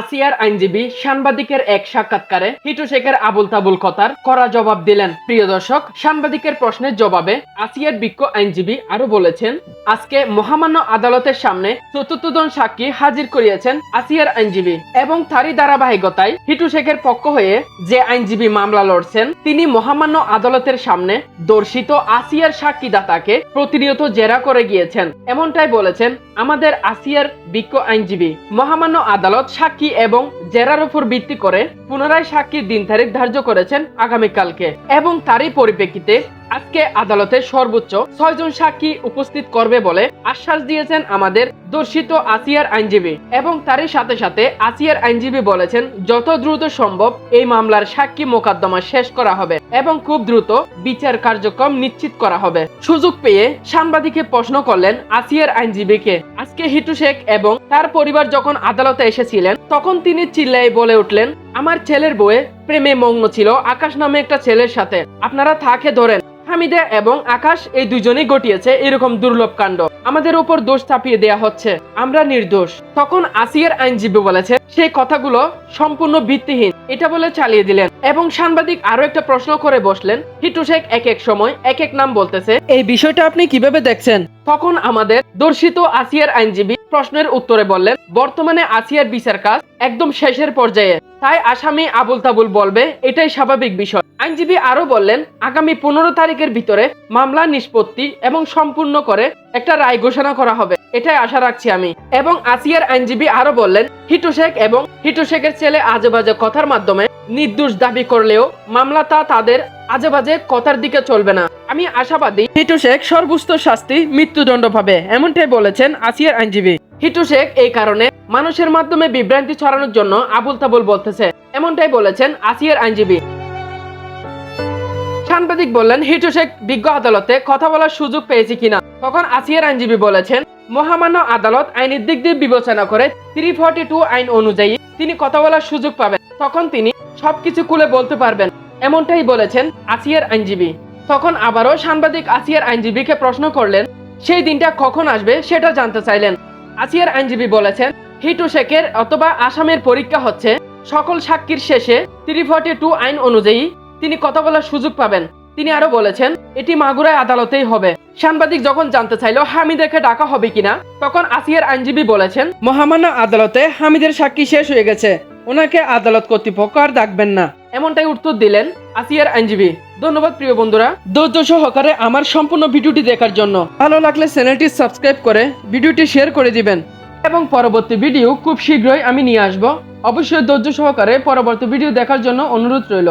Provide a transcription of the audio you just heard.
আসিয়ার আইনজীবী সাংবাদিকের এক সাক্ষাৎকারে হিটু শেখের আবুল তাবুল কথার করা জবাব দিলেন। প্রিয় দর্শক, সাংবাদিকের প্রশ্নের জবাবে আসিয়ার বিজ্ঞ আইনজীবী আরও বলেছেন, আজকে মহামান্য আদালতের সামনে চতুর্থ জন সাক্ষী হাজির করিয়েছেন আসিয়ার আইনজীবী এবং তারই ধারাবাহিকতায় হিটু শেখের পক্ষ হয়ে যে আইনজীবী মামলা লড়ছেন, তিনি মহামান্য আদালতের সামনে দর্শিত আসিয়ার সাক্ষীদাতাকে প্রতিনিয়ত জেরা করে গিয়েছেন। এমনটাই বলেছেন আমাদের আসিয়ার বিজ্ঞ আইনজীবী। মহামান্য আদালত সাক্ষী এবং জেরার উপর ভিত্তি করে পুনরায় সাক্ষীর দিন তারিখ ধার্য করেছেন আগামীকালকে এবং তারই পরিপ্রেক্ষিতে আজকে আদালতে সর্বোচ্চ ছয়জন সাক্ষী উপস্থিত করবে বলে আশ্বাস দিয়েছেন আমাদের দর্শিত আসিয়ার আইনজীবী এবং তারই সাথে সাথে আসিয়ার আইনজীবী বলেছেন, যত দ্রুত সম্ভব এই মামলার সাক্ষী মোকদ্দমা শেষ করা হবে এবং খুব দ্রুত বিচার কার্যক্রম নিশ্চিত করা হবে। সুযোগ পেয়ে সাংবাদিকে প্রশ্ন করলেন আসিয়ার আইনজীবীকে। আজকে হিটু শেখ এবং তার পরিবার যখন আদালতে এসেছিলেন, তখন তিনি চিল্লাই বলে উঠলেন আমার ছেলের বউয়ে প্রেমে মগ্ন ছিল আকাশ নামে একটা ছেলের সাথে। আপনারা তাকে ধরেন হামিদা এবং আকাশ এই দুজনেই ঘটিয়েছে এরকম দুর্লভ কাণ্ড। আমাদের উপর দোষ চাপিয়ে দেয়া হচ্ছে। আমরা নির্দোষ। তখন আসিয়ার আইনজীবী বলেছে সেই কথাগুলো সম্পূর্ণ ভিত্তিহীন। এটা বলে চালিয়ে দিলেন এবং সাংবাদিক আরও একটা প্রশ্ন করে বসলেন হিটু শেখ এক এক সময় এক এক নাম বলতেছে। এই বিষয়টা আপনি কীভাবে দেখছেন? তখন আমাদের দর্শিত আসিয়ার আইনজীবী প্রশ্নের উত্তরে বললেন, বর্তমানে আসিয়ার বিচার কাজ একদম শেষের পর্যায়ে। তাই আসামি আবুল তাবুল বলবে, এটাই স্বাভাবিক বিষয়। আইনজীবী আরও বললেন, আগামী পনেরো তারিখের ভিতরে মামলা নিষ্পত্তি এবং সম্পূর্ণ করে একটা রায় ঘোষণা করা হবে, এটাই আশা রাখছি আমি। এবং আসিয়ার আইনজীবী আরও বললেন, হিটু শেখ এবং হিটু শেখের ছেলে আজে বাজে কথার মাধ্যমে নির্দোষ দাবি করলেও মামলা তা তাদের আজে বাজে কথার দিকে চলবে না। আমি আশাবাদী, হিটু শেখ সর্বোচ্চ শাস্তি মৃত্যুদণ্ড পাবে। এমনটাই বলেছেন আসিয়ার আইনজীবী। হিটু শেখ এই কারণে মানুষের মাধ্যমে বিভ্রান্তি ছড়ানোর জন্য আবুল তাবুল বলতেছে, এমনটাই বলেছেন আসিয়ার আইনজীবী। সাংবাদিক বললেন, হিটু শেখ বিজ্ঞ আদালতে কথা বলার সুযোগ পেয়েছি কিনা? তখন আসিয়ার আইনজীবী বলেছেন, মহামান্য আদালত আইনের দিক দিয়ে বিবেচনা করে থ্রি ফর্টি টু আইন অনুযায়ী তিনি কথা বলার সুযোগ পাবেন। তখন তিনি সবকিছু খুলে বলতে পারবেন। এমনটাই বলেছেন আসিয়ার আইনজীবী। তখন আবারও সাংবাদিক আসিয়ার আইনজীবীকে প্রশ্ন করলেন, সেই দিনটা কখন আসবে সেটা জানতে চাইলেন। আসিয়ার আইনজীবী বলেছেন, হিটু শেখের অথবা আসামের পরীক্ষা হচ্ছে, সকল সাক্ষীর শেষে থ্রি ফর্টি টু আইন অনুযায়ী তিনি কথা বলার সুযোগ পাবেন। তিনি আরও বলেছেন, এটি মাগুরায় আদালতেই হবে। সাংবাদিক যখন জানতে চাইলো হামিদেরকে ডাকা হবে কিনা, তখন আসিয়ার আইনজীবী বলেছেন, মহামান্য আদালতে হামিদের সাক্ষী শেষ হয়ে গেছে। ওনাকে আদালত কর্তৃপক্ষ আর ডাকবেন না। এমনটাই উত্তর দিলেন আসিয়ার আইনজীবী। ধন্যবাদ প্রিয় বন্ধুরা। ধৈর্য সহকারে আমার সম্পূর্ণ ভিডিওটি দেখার জন্য ভালো লাগলে চ্যানেলটি সাবস্ক্রাইব করে ভিডিওটি শেয়ার করে দিবেন। এবং পরবর্তী ভিডিও খুব শীঘ্রই আমি নিয়ে আসব। অবশ্যই ধৈর্য সহকারে পরবর্তী ভিডিও দেখার জন্য অনুরোধ রইল।